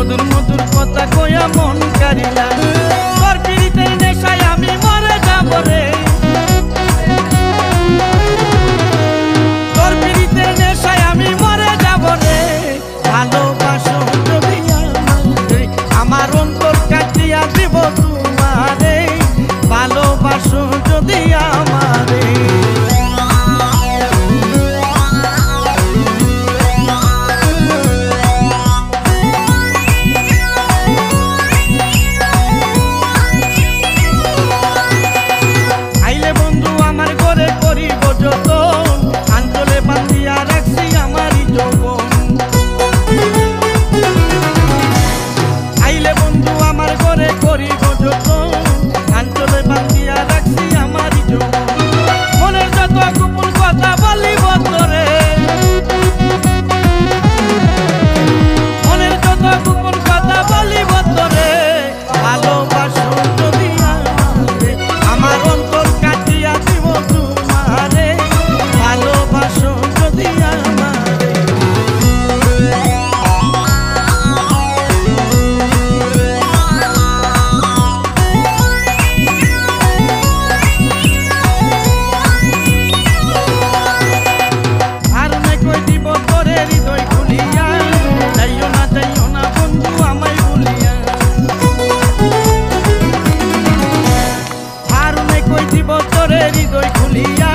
মধুর মধুর কথা কয়া মন কারিলা আমি মরে যাব রে। তোর পিড়িতে আমার অন্তর কাটিয়া দিব তোমারে। ভালোবাসো যদি আমার solía